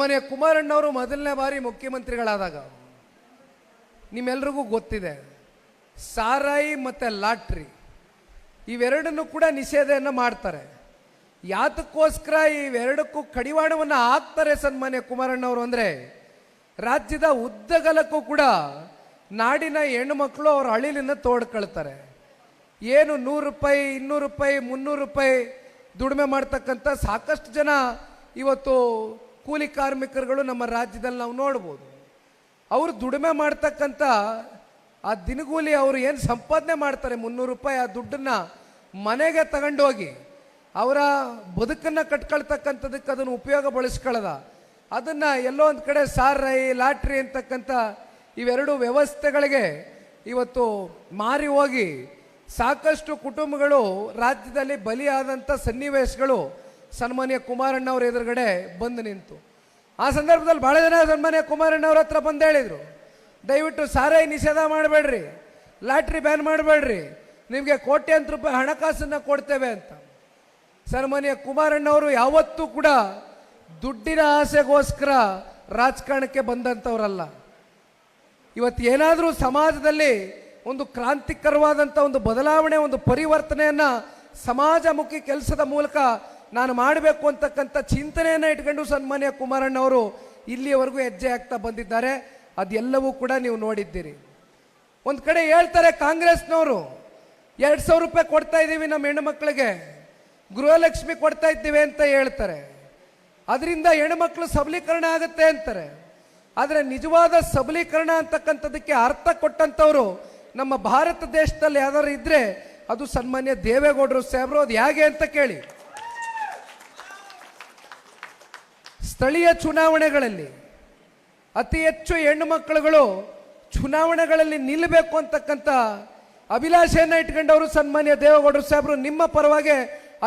ಮನೆಯ ಕುಮಾರಣ್ಣವರು ಮೊದಲನೇ ಬಾರಿ ಮುಖ್ಯಮಂತ್ರಿಗಳಾದಾಗ, ನಿಮ್ಮೆಲ್ರಿಗೂ ಗೊತ್ತಿದೆ, ಸಾರಾಯಿ ಮತ್ತು ಲಾಟ್ರಿ, ಇವೆರಡನ್ನು ಕೂಡ ನಿಷೇಧವನ್ನು ಮಾಡ್ತಾರೆ. ಯಾತಕ್ಕೋಸ್ಕರ ಇವೆರಡಕ್ಕೂ ಕಡಿವಾಣವನ್ನು ಹಾಕ್ತಾರೆ ಸನ್ಮಾನ್ಯ ಕುಮಾರಣ್ಣವರು ಅಂದರೆ, ರಾಜ್ಯದ ಉದ್ದಗಲಕ್ಕೂ ಕೂಡ ನಾಡಿನ ಹೆಣ್ಣುಮಕ್ಕಳು ಅವ್ರ ಅಳಿಲಿನ ತೋಡ್ಕೊಳ್ತಾರೆ. ಏನು ನೂರು ರೂಪಾಯಿ, ಇನ್ನೂರು ರೂಪಾಯಿ, ಮುನ್ನೂರು ರೂಪಾಯಿ ದುಡಿಮೆ ಮಾಡ್ತಕ್ಕಂಥ ಸಾಕಷ್ಟು ಜನ ಇವತ್ತು ಕೂಲಿ ಕಾರ್ಮಿಕರುಗಳು ನಮ್ಮ ರಾಜ್ಯದಲ್ಲಿ ನಾವು ನೋಡ್ಬೋದು. ಅವರು ದುಡಿಮೆ ಮಾಡ್ತಕ್ಕಂಥ ಆ ದಿನಗೂಲಿ ಅವರು ಏನು ಸಂಪಾದನೆ ಮಾಡ್ತಾರೆ ಮುನ್ನೂರು ರೂಪಾಯಿ ಆ ದುಡ್ಡನ್ನು ಮನೆಗೆ ತಗೊಂಡೋಗಿ ಅವರ ಬದುಕನ್ನು ಕಟ್ಕೊಳ್ತಕ್ಕಂಥದಕ್ಕೆ ಅದನ್ನು ಉಪಯೋಗ ಬಳಸ್ಕೊಳ್ಳದ. ಅದನ್ನು ಎಲ್ಲೋ ಒಂದು ಕಡೆ ಸಾರಾಯಿ ಲಾಟ್ರಿ ಅಂತಕ್ಕಂಥ ಇವೆರಡು ವ್ಯವಸ್ಥೆಗಳಿಗೆ ಇವತ್ತು ಮಾರಿ ಹೋಗಿ ಸಾಕಷ್ಟು ಕುಟುಂಬಗಳು ರಾಜ್ಯದಲ್ಲಿ ಬಲಿಯಾದಂಥ ಸನ್ನಿವೇಶಗಳು ಸನ್ಮಾನ್ಯ ಕುಮಾರಣ್ಣವ್ರ ಎದುರುಗಡೆ ಬಂದು ನಿಂತು. ಆ ಸಂದರ್ಭದಲ್ಲಿ ಭಾಳ ಜನ ಸನ್ಮಾನ್ಯ ಕುಮಾರಣ್ಣವ್ರ ಹತ್ರ ಬಂದು ಹೇಳಿದರು. ದಯವಿಟ್ಟು ಸಾರಾಯಿ ನಿಷೇಧ ಮಾಡಬೇಡ್ರಿ. ಲಾಟ್ರಿ ಬ್ಯಾನ್ ಮಾಡಬೇಡ್ರಿ. ನಿಮಗೆ ಕೋಟ್ಯಂತ ರೂಪಾಯಿ ಹಣಕಾಸನ್ನು ಕೊಡ್ತೇವೆ ಅಂತ. ಸನ್ಮಾನ್ಯ ಕುಮಾರಣ್ಣವರು ಯಾವತ್ತೂ ಕೂಡ ದುಡ್ಡಿನ ಆಸೆಗೋಸ್ಕರ ರಾಜಕಾರಣಕ್ಕೆ ಬಂದಂಥವರಲ್ಲ. ಇವತ್ತು ಏನಾದರೂ ಸಮಾಜದಲ್ಲಿ ಒಂದು ಕ್ರಾಂತಿಕರವಾದಂಥ ಒಂದು ಬದಲಾವಣೆ, ಒಂದು ಪರಿವರ್ತನೆಯನ್ನು ಸಮಾಜಮುಖಿ ಕೆಲಸದ ಮೂಲಕ ನಾನು ಮಾಡಬೇಕು ಅಂತಕ್ಕಂಥ ಚಿಂತನೆಯನ್ನು ಇಟ್ಕೊಂಡು ಸನ್ಮಾನ್ಯ ಕುಮಾರಣ್ಣವರು ಇಲ್ಲಿಯವರೆಗೂ ಹೆಜ್ಜೆ ಆಗ್ತಾ ಬಂದಿದ್ದಾರೆ. ಅದೆಲ್ಲವೂ ಕೂಡ ನೀವು ನೋಡಿದ್ದೀರಿ. ಒಂದು ಕಡೆ ಹೇಳ್ತಾರೆ ಕಾಂಗ್ರೆಸ್ನವರು, ಎರಡು ಸಾವಿರ ರೂಪಾಯಿ ಕೊಡ್ತಾ ಇದ್ದೀವಿ ನಮ್ಮ ಹೆಣ್ಣುಮಕ್ಳಿಗೆ, ಗೃಹಲಕ್ಷ್ಮಿ ಕೊಡ್ತಾ ಇದ್ದೀವಿ ಅಂತ ಹೇಳ್ತಾರೆ. ಅದರಿಂದ ಹೆಣ್ಣುಮಕ್ಳು ಸಬಲೀಕರಣ ಆಗುತ್ತೆ ಅಂತಾರೆ. ಆದರೆ ನಿಜವಾದ ಸಬಲೀಕರಣ ಅಂತಕ್ಕಂಥದಕ್ಕೆ ಅರ್ಥ ಕೊಟ್ಟಂಥವರು ನಮ್ಮ ಭಾರತ ದೇಶದಲ್ಲಿ ಯಾವ್ದಾದ್ರು ಇದ್ದರೆ ಅದು ಸನ್ಮಾನ್ಯ ದೇವೇಗೌಡರು ಸಾಹೇಬರು, ಅದು ಹೇಗೆ ಅಂತ ಕೇಳಿ. ಸ್ಥಳೀಯ ಚುನಾವಣೆಗಳಲ್ಲಿ, ಅತಿ ಹೆಚ್ಚು ಹೆಣ್ಣು ಮಕ್ಕಳುಗಳು ಚುನಾವಣೆಗಳಲ್ಲಿ ನಿಲ್ಲಬೇಕು ಅಂತಕ್ಕಂಥ ಅಭಿಲಾಷೆಯನ್ನು ಇಟ್ಕೊಂಡವರು ಸನ್ಮಾನ್ಯ ದೇವೇಗೌಡರು ಸಾಹೇಬರು. ನಿಮ್ಮ ಪರವಾಗಿ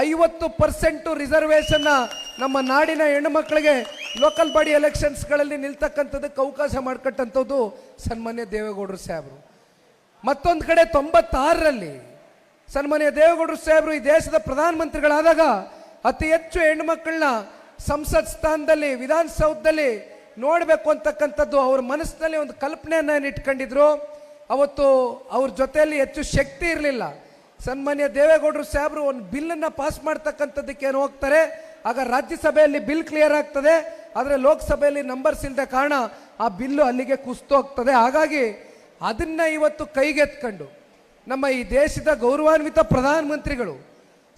ಐವತ್ತು ಪರ್ಸೆಂಟು ರಿಸರ್ವೇಷನ್ನ ನಮ್ಮ ನಾಡಿನ ಹೆಣ್ಣು ಮಕ್ಕಳಿಗೆ ಲೋಕಲ್ ಬಾಡಿ ಎಲೆಕ್ಷನ್ಸ್ಗಳಲ್ಲಿ ನಿಲ್ತಕ್ಕಂಥದ್ದಕ್ಕೆ ಅವಕಾಶ ಮಾಡಿಕೊಟ್ಟಂಥದ್ದು ಸನ್ಮಾನ್ಯ ದೇವೇಗೌಡರು ಸಾಹೇಬರು. ಮತ್ತೊಂದು ಕಡೆ ತೊಂಬತ್ತಾರರಲ್ಲಿ ಸನ್ಮಾನ್ಯ ದೇವೇಗೌಡರು ಸಾಹೇಬರು ಈ ದೇಶದ ಪ್ರಧಾನಮಂತ್ರಿಗಳಾದಾಗ ಅತಿ ಹೆಚ್ಚು ಹೆಣ್ಣುಮಕ್ಕಳನ್ನ ಸಂಸತ್ ಸ್ಥಾನದಲ್ಲಿ, ವಿಧಾನಸೌಧದಲ್ಲಿ ನೋಡಬೇಕು ಅಂತಕ್ಕಂಥದ್ದು ಅವ್ರ ಮನಸ್ಸಿನಲ್ಲಿ ಒಂದು ಕಲ್ಪನೆಯನ್ನು ಇಟ್ಕೊಂಡಿದ್ರು? ಅವತ್ತು ಅವ್ರ ಜೊತೆಯಲ್ಲಿ ಹೆಚ್ಚು ಶಕ್ತಿ ಇರಲಿಲ್ಲ. ಸನ್ಮಾನ್ಯ ದೇವೇಗೌಡರು ಸಾಹೇಬರು ಒಂದು ಬಿಲ್ಲನ್ನು ಪಾಸ್ ಮಾಡ್ತಕ್ಕಂಥದ್ದಕ್ಕೆ ಏನು ಹೋಗ್ತಾರೆ? ಆಗ ರಾಜ್ಯಸಭೆಯಲ್ಲಿ ಬಿಲ್ ಕ್ಲಿಯರ್ ಆಗ್ತದೆ. ಆದರೆ ಲೋಕಸಭೆಯಲ್ಲಿ ನಂಬರ್ಸ್ ಇಲ್ಲದ ಕಾರಣ ಆ ಬಿಲ್ಲು ಅಲ್ಲಿಗೆ ಕುಸ್ತೋಗ್ತದೆ ಹಾಗಾಗಿ ಅದನ್ನ ಇವತ್ತು ಕೈಗೆತ್ಕೊಂಡು ನಮ್ಮ ಈ ದೇಶದ ಗೌರವಾನ್ವಿತ ಪ್ರಧಾನಮಂತ್ರಿಗಳು,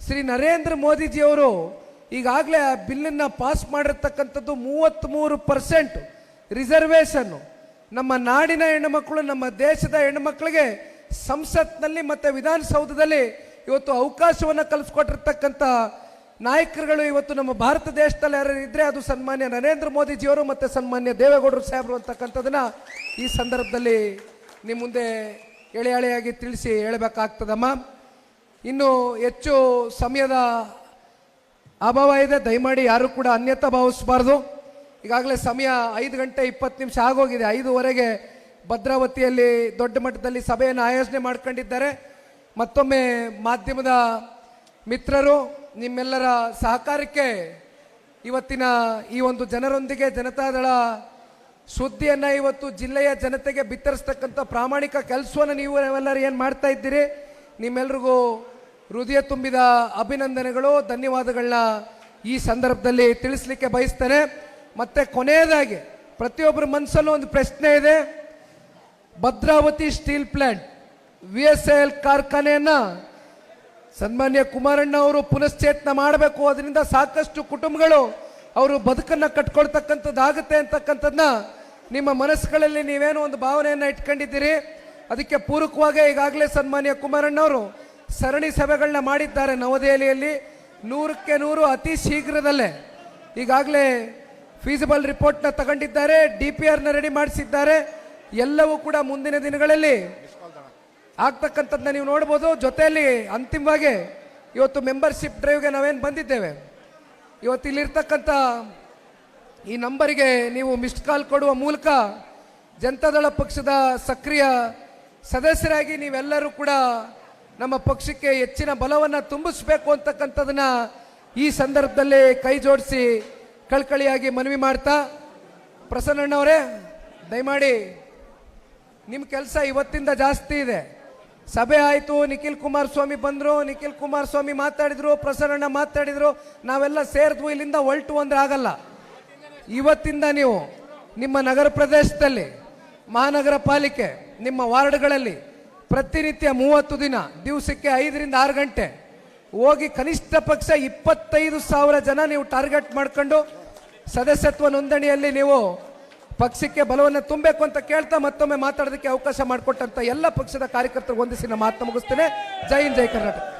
ಶ್ರೀ ನರೇಂದ್ರ ಮೋದಿಜಿಯವರು ಈಗಾಗಲೇ ಆ ಬಿಲ್ಲನ್ನು ಪಾಸ್ ಮಾಡಿರ್ತಕ್ಕಂಥದ್ದು ಮೂವತ್ತ್ಮೂರು ಪರ್ಸೆಂಟ್ ರಿಸರ್ವೇಷನ್ನು. ನಮ್ಮ ನಾಡಿನ ಹೆಣ್ಣುಮಕ್ಕಳು, ನಮ್ಮ ದೇಶದ ಹೆಣ್ಣುಮಕ್ಕಳಿಗೆ ಸಂಸತ್ನಲ್ಲಿ ಮತ್ತು ವಿಧಾನಸೌಧದಲ್ಲಿ ಇವತ್ತು ಅವಕಾಶವನ್ನು ಕಲ್ಪಿಸ್ಕೊಟ್ಟಿರ್ತಕ್ಕಂಥ ನಾಯಕರುಗಳು ಇವತ್ತು ನಮ್ಮ ಭಾರತ ದೇಶದಲ್ಲಿ ಯಾರು ಇದ್ದರೆ ಅದು ಸನ್ಮಾನ್ಯ ನರೇಂದ್ರ ಮೋದಿಜಿಯವರು ಮತ್ತು ಸನ್ಮಾನ್ಯ ದೇವೇಗೌಡರು ಸಾಹೇಬರು ಅಂತಕ್ಕಂಥದ್ದನ್ನು ಈ ಸಂದರ್ಭದಲ್ಲಿ ನಿಮ್ಮ ಮುಂದೆ ಎಳೆ ಎಳೆಯಾಗಿ ತಿಳಿಸಿ ಹೇಳಬೇಕಾಗ್ತದಮ್ಮ. ಇನ್ನು ಹೆಚ್ಚು ಸಮಯದ ಅಭಾವ ಇದೆ, ದಯಮಾಡಿ ಯಾರು ಕೂಡ ಅನ್ಯತಾ ಭಾವಿಸಬಾರ್ದು. ಈಗಾಗಲೇ ಸಮಯ ಐದು ಗಂಟೆ ಇಪ್ಪತ್ತು ನಿಮಿಷ ಆಗೋಗಿದೆ. ಐದುವರೆಗೆ ಭದ್ರಾವತಿಯಲ್ಲಿ ದೊಡ್ಡ ಮಟ್ಟದಲ್ಲಿ ಸಭೆಯನ್ನು ಆಯೋಜನೆ ಮಾಡ್ಕೊಂಡಿದ್ದಾರೆ. ಮತ್ತೊಮ್ಮೆ ಮಾಧ್ಯಮದ ಮಿತ್ರರು, ನಿಮ್ಮೆಲ್ಲರ ಸಹಕಾರಕ್ಕೆ ಇವತ್ತಿನ ಈ ಒಂದು ಜನರೊಂದಿಗೆ ಜನತಾದಳ ಸುದ್ದಿಯನ್ನು ಇವತ್ತು ಜಿಲ್ಲೆಯ ಜನತೆಗೆ ಬಿತ್ತರಿಸ್ತಕ್ಕಂಥ ಪ್ರಾಮಾಣಿಕ ಕೆಲಸವನ್ನು ನೀವು ಎಲ್ಲರೂ ಏನು ಮಾಡ್ತಾ ಇದ್ದೀರಿ? ನಿಮ್ಮೆಲ್ರಿಗೂ ಹೃದಯ ತುಂಬಿದ ಅಭಿನಂದನೆಗಳು, ಧನ್ಯವಾದಗಳನ್ನ ಈ ಸಂದರ್ಭದಲ್ಲಿ ತಿಳಿಸ್ಲಿಕ್ಕೆ ಬಯಸ್ತೇನೆ. ಮತ್ತೆ ಕೊನೆಯದಾಗಿ, ಪ್ರತಿಯೊಬ್ಬರ ಮನಸ್ಸಲ್ಲೂ ಒಂದು ಪ್ರಶ್ನೆ ಇದೆ. Bhadravati steel plant V S L ಕಾರ್ಖಾನೆಯನ್ನ ಸನ್ಮಾನ್ಯ ಕುಮಾರಣ್ಣ ಅವರು ಪುನಶ್ಚೇತನ ಮಾಡಬೇಕು. ಅದರಿಂದ ಸಾಕಷ್ಟು ಕುಟುಂಬಗಳು ಅವರು ಬದುಕನ್ನು ಕಟ್ಕೊಳ್ತಕ್ಕಂಥದ್ದಾಗುತ್ತೆ ಅಂತಕ್ಕಂಥದ್ದನ್ನ ನಿಮ್ಮ ಮನಸ್ಸುಗಳಲ್ಲಿ ನೀವೇನೋ ಒಂದು ಭಾವನೆಯನ್ನು ಇಟ್ಕೊಂಡಿದ್ದೀರಿ. ಅದಕ್ಕೆ ಪೂರಕವಾಗಿ ಈಗಾಗಲೇ ಸನ್ಮಾನ್ಯ ಕುಮಾರಣ್ಣವರು ಸರಣಿ ಸಭೆಗಳನ್ನ ಮಾಡಿದ್ದಾರೆ ನವದೆಹಲಿಯಲ್ಲಿ. ನೂರಕ್ಕೆ ನೂರು ಅತಿ ಶೀಘ್ರದಲ್ಲೇ. ಈಗಾಗಲೇ ಫೀಸಿಬಲ್ ರಿಪೋರ್ಟ್ನ ತಗೊಂಡಿದ್ದಾರೆ ಡಿ ಪಿ ಆರ್ನ ರೆಡಿ ಮಾಡಿಸಿದ್ದಾರೆ. ಎಲ್ಲವೂ ಕೂಡ ಮುಂದಿನ ದಿನಗಳಲ್ಲಿ ಆಗ್ತಕ್ಕಂಥದ್ದನ್ನ ನೀವು ನೋಡ್ಬೋದು. ಜೊತೆಯಲ್ಲಿ ಅಂತಿಮವಾಗಿ ಇವತ್ತು ಮೆಂಬರ್ಶಿಪ್ ಡ್ರೈವ್ಗೆ ನಾವೇನು ಬಂದಿದ್ದೇವೆ? ಇವತ್ತು ಇಲ್ಲಿರ್ತಕ್ಕಂಥ ಈ ನಂಬರಿಗೆ ನೀವು ಮಿಸ್ಡ್ ಕಾಲ್ ಕೊಡುವ ಮೂಲಕ ಜನತಾದಳ ಪಕ್ಷದ ಸಕ್ರಿಯ ಸದಸ್ಯರಾಗಿ ನೀವೆಲ್ಲರೂ ಕೂಡ ನಮ್ಮ ಪಕ್ಷಕ್ಕೆ ಹೆಚ್ಚಿನ ಬಲವನ್ನು ತುಂಬಿಸ್ಬೇಕು ಅಂತಕ್ಕಂಥದನ್ನ ಈ ಸಂದರ್ಭದಲ್ಲಿ ಕೈ ಜೋಡಿಸಿ ಕಳ್ಕಳಿಯಾಗಿ ಮನವಿ ಮಾಡ್ತಾ, ಪ್ರಸನ್ನಣ್ಣವರೇ, ದಯಮಾಡಿ ನಿಮ್ಮ ಕೆಲಸ ಇವತ್ತಿಂದ ಜಾಸ್ತಿ ಇದೆ. ಸಭೆ ಆಯಿತು, ನಿಖಿಲ್ ಕುಮಾರಸ್ವಾಮಿ ಬಂದರು, ನಿಖಿಲ್ ಕುಮಾರಸ್ವಾಮಿ ಮಾತಾಡಿದರು, ಪ್ರಸನ್ನಣ್ಣ ಮಾತಾಡಿದರು, ನಾವೆಲ್ಲ ಸೇರಿದ್ವು, ಇಲ್ಲಿಂದ ಹೊಲ್ಟು ಅಂದ್ರೆ ಆಗಲ್ಲ. ಇವತ್ತಿಂದ ನೀವು ನಿಮ್ಮ ನಗರ ಪ್ರದೇಶದಲ್ಲಿ, ಮಹಾನಗರ ಪಾಲಿಕೆ, ನಿಮ್ಮ ವಾರ್ಡ್ಗಳಲ್ಲಿ ಪ್ರತಿನಿತ್ಯ ಮೂವತ್ತು ದಿನ, ದಿವಸಕ್ಕೆ ಐದರಿಂದ ಆರು ಗಂಟೆ. ಹೋಗಿ ಕನಿಷ್ಠ ಪಕ್ಷ ಇಪ್ಪತ್ತೈದು ಸಾವಿರ ಜನ ನೀವು ಟಾರ್ಗೆಟ್ ಮಾಡ್ಕೊಂಡು ಸದಸ್ಯತ್ವ ನೋಂದಣಿಯಲ್ಲಿ ನೀವು ಪಕ್ಷಕ್ಕೆ ಬಲವನ್ನು ತುಂಬಬೇಕು ಅಂತ ಕೇಳ್ತಾ ಮತ್ತೊಮ್ಮೆ ಮಾತಾಡೋದಕ್ಕೆ ಅವಕಾಶ ಮಾಡಿಕೊಟ್ಟಂತ ಎಲ್ಲ ಪಕ್ಷದ ಕಾರ್ಯಕರ್ತರು ಹೊಂದಿಸಿ ನಮ್ಮ ಮಾತು ಮುಗಿಸ್ತೇನೆ. ಜೈ ಹಿಂದ್, ಜೈ ಕರ್ನಾಟಕ.